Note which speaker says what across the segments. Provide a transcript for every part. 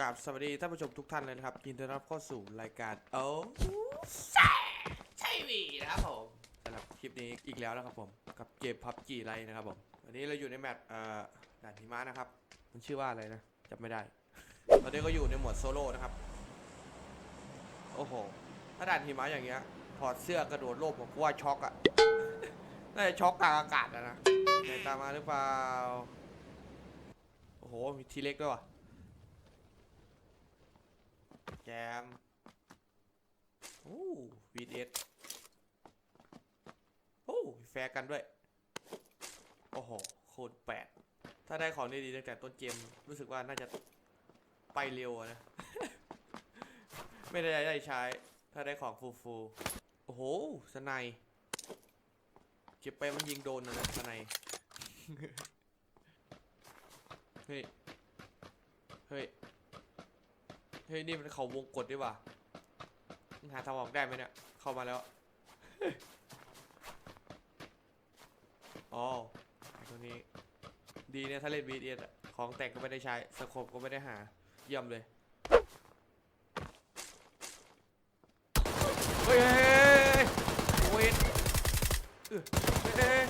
Speaker 1: กราบสวัสดีท่านผู้ชมทุกท่านเลยนะครับยินดีต้อนรับเข้าสู่รายการโอ้
Speaker 2: ใช่วีนะครับผม
Speaker 1: สำหรับคลิปนี้อีกแล้วนะครับผมกับเกมพับจีไรนะครับผมวันนี้เราอยู่ในแมตช์เอ่อด่านหิมะนะครับ มันชื่อว่าอะไรนะจำไม่ได้ ตอนนี้ก็อยู่ในหมวดโซโล่นะครับ โอ้โหถ้าด่านหิมะอย่างเงี้ยถอดเสื้อกระโดดโลบผมกว่าช็อกอะน่าจะช็อกกลางอากาศอะนะไหนตามมาหรือเปล่าโอ้โหมีทีเล็กด้วยว่ะ แจมโอ้วีดเอสโอ้มีแฟร์กันด้วย โอ้โห โคตรแปด ถ้าได้ของดีๆตั้งแต่ต้นเกม รู้สึกว่าน่าจะไปเร็วนะ ไม่ได้ได้ใช้ ถ้าได้ของฟูฟู โอ้โห สไนยเก็บไปมันยิงโดนนะสไนยเฮ้ย เฮ้ย เฮ้ยนี่มันเขาวงกดด้วยว่ะมึงหาทางออกได้ไหมเนี่ยเข้ามาแล้วอ๋อตรงนี้ ดีเนี่ยถ้าเล่น BTS อะของแต่งก็ไม่ได้ใช้สโคปก็ไม่ได้หาเยี่ยมเลยเฮ้ยเฮ้ยเฮ้ยเฮ้ยเออเฮ้ยเฮ้ย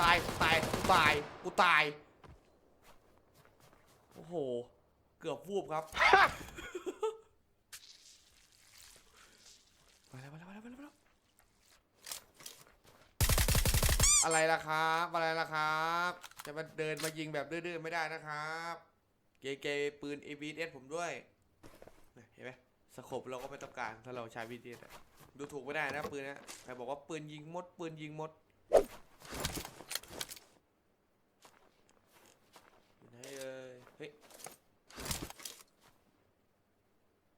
Speaker 1: ตายตายกูตายกูตาย โอ้โห เกือบวูบครับ มาแล้วมาแล้วมาแล้วมาแล้วอะไรล่ะครับ อะไรล่ะครับ จะมาเดินมายิงแบบดื้อๆไม่ได้นะครับ เกเกปืน ABS ผมด้วยเห็นไหมสโคปเราก็ไม่ต้องการถ้าเราใช้ BTS อะดูถูกไม่ได้นะปืนนี้ใครบอกว่าปืนยิงมด ปืนยิงมดไหนเอ่ยเฮ้ย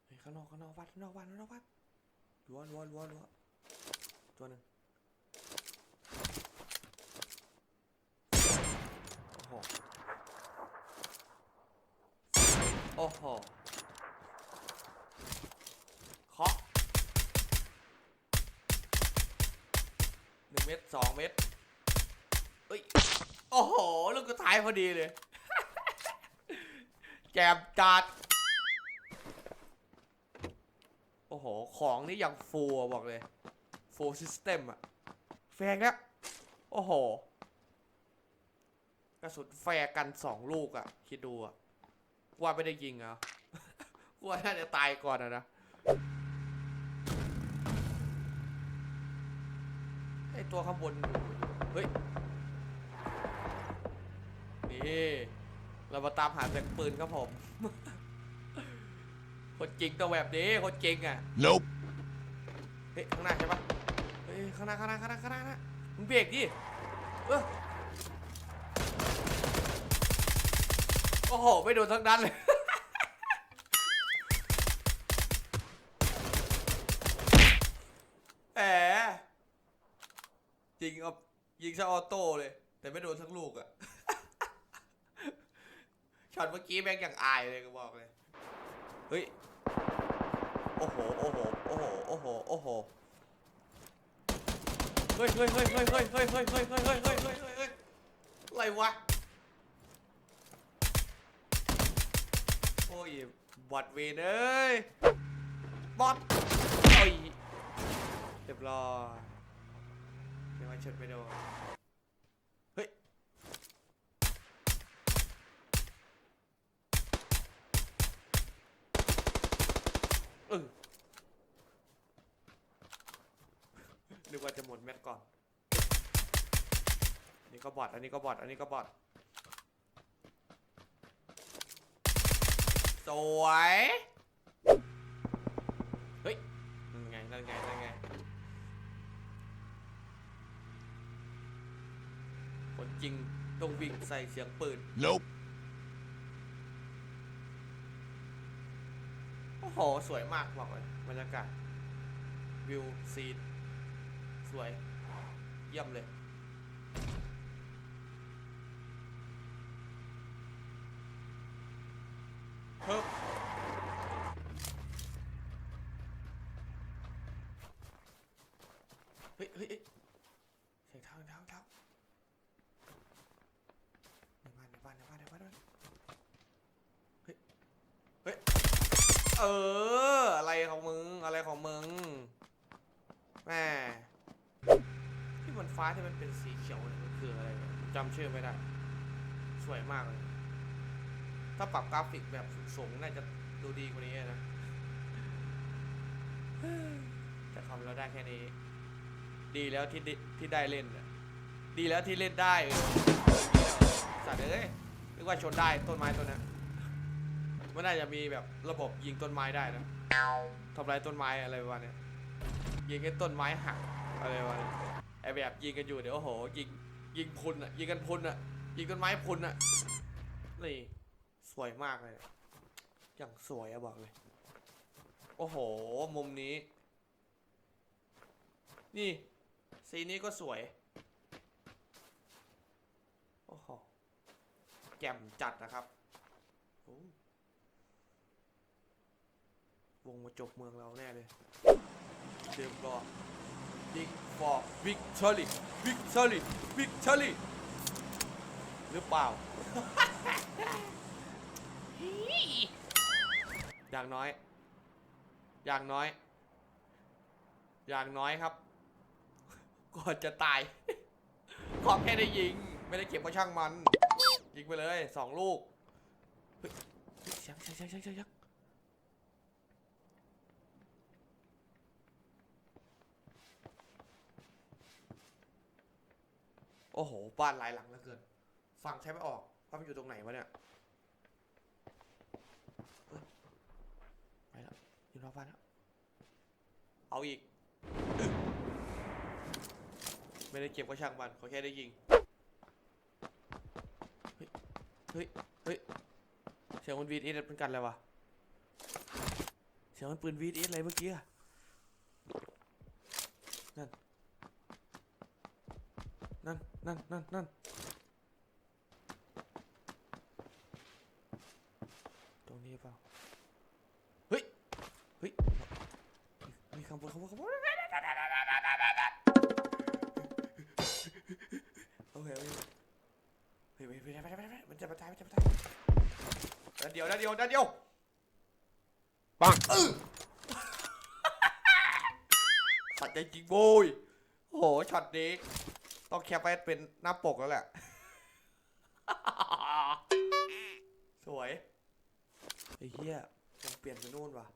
Speaker 1: เฮ้ยข้างนอกข้างนอกวัดข้างนอกวัดข้างนอกวัด รั้วรั้วรั้วรั้วตัวหนึ่งโอ้โหโอ้โหเคาะหนึ่งเม็ดสองเม็ดเอ้ย โอ้โห ลูกกระทายพอดีเลย แจมจัด ของนี่อย่างฟูบอกเลยฟูซิสเต็มอะแฟงแล้ว โอ้โห กระสุนแฟกันสองลูกอะคิดดูอะว่าไม่ได้ยิงเหรอว่าน่าจะตายก่อนอะนะไอตัวข้างบน เฮ้ย นี่ เรามาตามหาแสงปืนครับผม คนจริงต้องแบบนี้คนจริงอะ
Speaker 3: Nope.
Speaker 1: เฮ้ยข้างหน้าใช่ปะเฮ้ยข้างหน้าข้างหน้าข้างหน้าข้างหน้านะมึงเบรกดิเออโอ้โหไม่โดนทั้งนั้นเลย แหมจริงเอายิงซะออโต้เลย แต่ไม่โดนทั้งลูกอะ ช็อตเมื่อกี้แม่งอย่างอายเลยก็บอกเลย เฮ้ย โอ้โห โอ้โห โอ้โห โอ้โห โอ้โห เฮ้ยเฮ้ยเฮ้ยเฮ้ยเฮ้ยเฮ้ยเฮ้ยเฮ้ยเฮ้ยเฮ้ยเฮ้ยเฮ้ยเฮ้ยอะไรวะ โอ้ย บอดเวนเอ้ย บอดโอ้ยเรียบร้อยเดี๋ยวมันชนไปโดน เออนึกว่าจะหมดแม็กก่อนนนี้ก็บอดอันนี้ก็บอดอันนี้ก็บอดสวย เฮ้ยนั่นไงนั่นไงนั่นไง คนจริงต้องวิ่งใส่เสียงปืน
Speaker 3: Nope.
Speaker 1: อ้โห สวยมากบอกเลยบรรยากาศ วิวซีนสวย เยี่ยมเลย เพิ่มเฮ้ยเฮ้ยเฮ้ยเสียงเท้าเสียงเท้าเสียงเท้าในบ้านในบ้านในบ้านในบ้านในบ้านเฮ้ย เฮ้ย เออ อะไรของมึง อะไรของมึงแม่ที่บนฟ้าที่มันเป็นสีเขียวเนี่ยมันคืออะไรเนี่ยจำชื่อไม่ได้ สวยมากเลย ถ้าปรับกราฟิกแบบสูงๆน่าจะดูดีกว่านี้นะแต่ทำแล้วได้แค่นี้ ดีแล้วที่ได้ที่ได้เล่นดีแล้วที่เล่นได้สัตว์เอ้ยนึกว่าชนได้ต้นไม้ต้นนั้น มันน่าจะมีแบบระบบยิงต้นไม้ได้นะทำลายต้นไม้อะไรประมาณเนี้ยยิงให้ต้นไม้หักอะไรประมาณนี้ไอแบบยิงกันอยู่เดี๋ยวโอ้โหยิงยิงพุนอะยิงกันพุนอะยิงต้นไม้พุนอะนี่สวยมากเลยอะอย่างสวยอะบอกเลย โอ้โห มุมนี้ นี่สีนี้ก็สวย โอ้โหแจ่มจัดนะครับ โอ้ วงมาจบเมืองเราแน่เลยเตรียมรอ Dig for victory victory victory หรือเปล่า อย่างน้อย อย่างน้อย อย่างน้อยครับ ก่อนจะตาย ขอแค่ได้ยิง ไม่ได้เก็บก็ช่างมัน ยิงไปเลยสองลูกยเฮ้ยเสียงเสียงเสียงเสียงเสียง โอ้โห บ้านหลายหลังเหลือเกิน ฟังใช้ไม่ออกว่ามันอยู่ตรงไหนวะเนี่ยไปแล้วอยู่นอกบ้านแล้ว เอาอีก ไม่ได้เก็บก็ช่างมันขอแค่ได้ยิง เฮ้ย เฮ้ย เฮ้ย เสียงมันวีดเอสเป็นกันอะไรวะ เสียงมันปืนวีดเอสอะไรเมื่อกี้อะนั่น นั่นนั่นนั่นนั่นตรงนี้เปล่าเฮ้ยเฮ้ยมีคำพูดคำพูดคำพูดโอเคโอเคเฮ้ยเฮ้ยเฮ้ยไปไปไปไปมันจะมาตายมันจะมาตายนัดเดียวนัดเดียวนัดเดียวปังเออสัตว์ใจจริงโว้ยโอ้โหช็อตนี้ ต้องแคปไว้เป็นหน้าปกแล้วแหละ สวยไอ้เหี้ยต้องเปลี่ยนไปนู่นวะ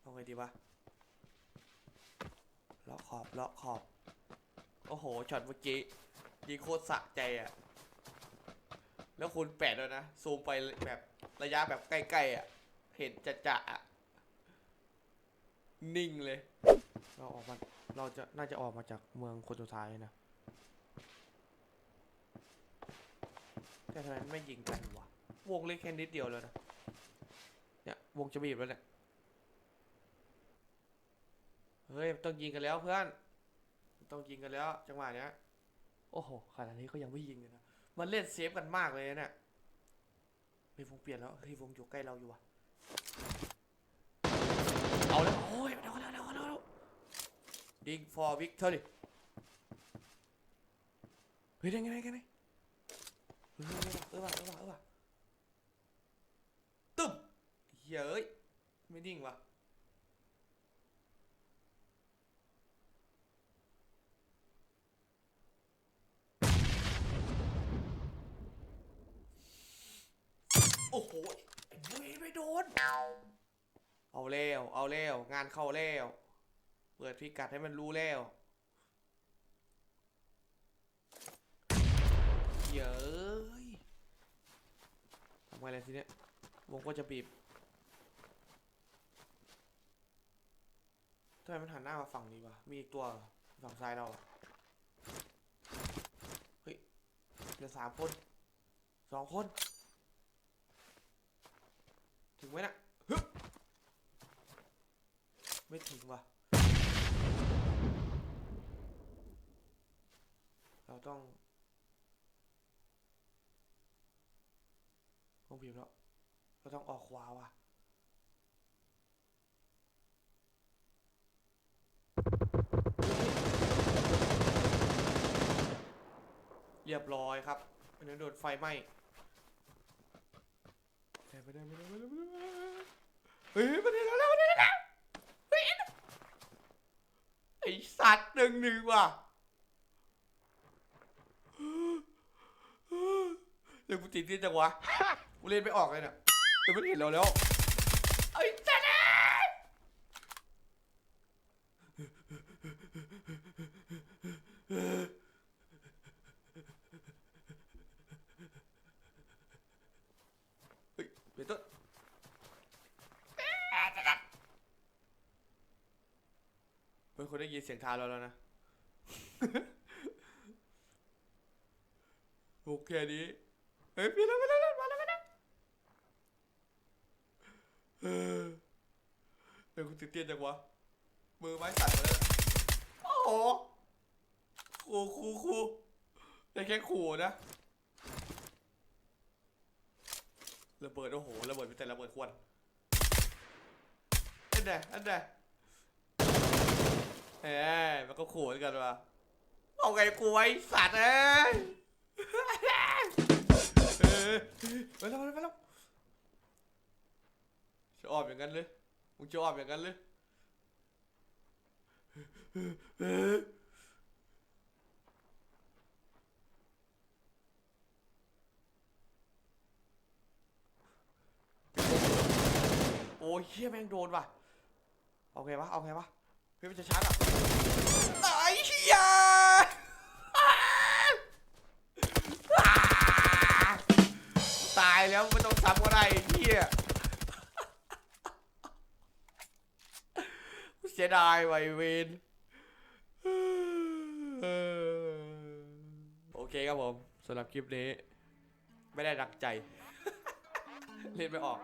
Speaker 1: เอาไงดีวะเลาะขอบเลาะขอบ โอ้โหช็อตเมื่อกี้ยิงโคตรสะใจอะ แล้วคูณแปดด้วยนะ ซูมไปแบบระยะแบบใกล้ๆอะ เห็นจะจะอะ นิ่งเลย เราออกมา เราจะน่าจะออกมาจากเมืองคนสุดท้ายนะ แต่ทำไมไม่ยิงกันวะ วงเล็กแค่นิดเดียวเลยนะ เนี่ย วงจะบีบแล้วเนี่ย เฮ้ย ต้องยิงกันแล้วเพื่อน ต้องยิงกันแล้วจังหวะเนี้ย โอ้โห ขนาดนี้ก็ยังไม่ยิงเลยนะ มันเล่นเซฟกันมากเลยนะเนี่ยเฮ้ยวงเปลี่ยนแล้ว เฮ้ยวงอยู่ใกล้เราอยู่วะเอาแล้ว โอ้ยเร็วเร็วเร็วเร็วเร็วดิง for victory เฮ้ยได้ไงได้ไงได้ไง เฮ้ยเออว่ะเออว่ะเออว่ะตึ๊บเฮ้ยไม่นิ่งว่ะโอ้โหเว้ยไม่โดน เอาเร็วเอาเร็วงานเข้าเร็วเปิดพิกัดให้มันรู้แล้ว เย้ยทำไงเลยทีเนี้ย วงก็จะบีบทำไมมันหันหน้ามาฝั่งนี้วะ มีอีกตัวฝั่งซ้ายเรา เฮ้ย เหลือสามคน สองคน ถึงไหมนะฮึบไม่ถึงวะเราต้อง ต้องบีบแล้วเราต้องออกขวาว่ะเรียบร้อยครับอันนั้โดนไฟไหม้ไปได้ไปได้ไปได้ไปได้ไปได้เฮ้ยมาดิแล้วแล้วมาดิแล้วแล้วเฮ้ยไอสัตว์หนึ่งหนึ่งว่ะเดี๋ยวกูติดที่จังวะ กูเล่นไม่ออกเลยเนี่ยเดี๋ยวมันเห็นเราแล้วไอ้สัตว์เอ้ยเฮ้ยเดี๋ยวต้นเฮ้ยคนได้ยินเสียงเท้าเราแล้วนะ โอเคนี้ เฮ้ยพี่แล้วมาแล้วมาแล้วมาแล้วเออ เดี๋ยวกูตื่นเต้นจังวะ มือไม้สั่นเลยโอ้โหครูครูครูได้แค่ขู่นะระเบิดโอ้โหระเบิดมีแต่ระเบิดควันอันไหนอันไหนเฮ้ยมันก็ขู่กันว่ะเอาไงกูไว้สัตว์เอ้ยเออไปแล้วไปแล้วไปล้วจะออบอย่างนั้นเลย มึงจะออบอย่างนั้นเลยโอ้ยเฮียแม่งโดนว่ะเอาไงวะเอาไงวะเฮ้ยมันจะชาร์จอะไอ้เฮียตายแล้วไม่ต้องซ้ำก็ได้เฮีย เสียดายไวเวนโอเคครับผมสำหรับคลิปนี้ ไม่ได้รักใจ เล่นไม่ออก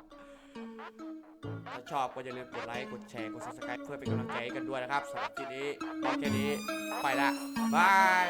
Speaker 1: ถ้าชอบก็อย่าลืมกดไลค์ กดแชร์ กด subscribe เพื่อเป็นกำลังใจกันด้วยนะครับสำหรับคลิปนี้พอแค่นี้ ไปละบาย